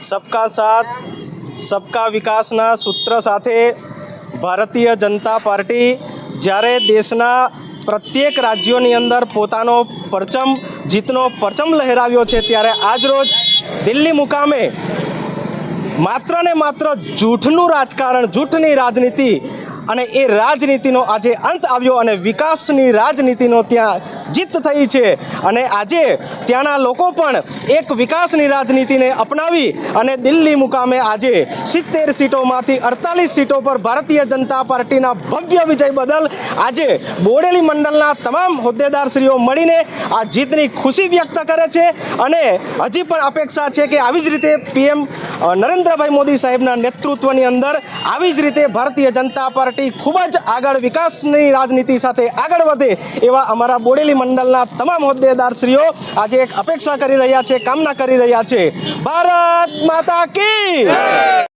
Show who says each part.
Speaker 1: સબકા સાથ સબકા વિકાસના સૂત્ર સાથે ભારતીય જનતા પાર્ટી જ્યારે દેશના પ્રત્યેક રાજ્યોની અંદર પોતાનો પરચમ જીતનો પરચમ લહેરાવ્યો છે ત્યારે આજરોજ દિલ્હી મુકામે માત્ર ને માત્ર જૂઠનું રાજકારણ જૂઠની રાજનીતિ અને એ રાજનીતિનો આજે અંત આવ્યો અને વિકાસની રાજનીતિનો ત્યાં જીત થઈ છે. અને આજે ત્યાંના લોકો પણ એક વિકાસની રાજનીતિને અપનાવી અને દિલ્હી મુકામે આજે સિત્તેર સીટોમાંથી અડતાલીસ સીટો પર ભારતીય જનતા પાર્ટીના ભવ્ય વિજય બદલ આજે બોડેલી મંડળના તમામ હોદ્દેદારશ્રીઓ મળીને આ જીતની ખુશી વ્યક્ત કરે છે. અને હજી પણ અપેક્ષા છે કે આવી જ રીતે પીએમ નરેન્દ્રભાઈ મોદી સાહેબના નેતૃત્વની અંદર આવી જ રીતે ભારતીય જનતા પાર્ટી ખૂબ જ આગળ વિકાસની રાજનીતિ સાથે આગળ વધે એવા અમારા બોડેલી મંડળના તમામ હોદ્દેદારશ્રીઓ આજે એક અપેક્ષા કરી રહ્યા છે, કામના કરી રહ્યા છે. ભારત માતા કી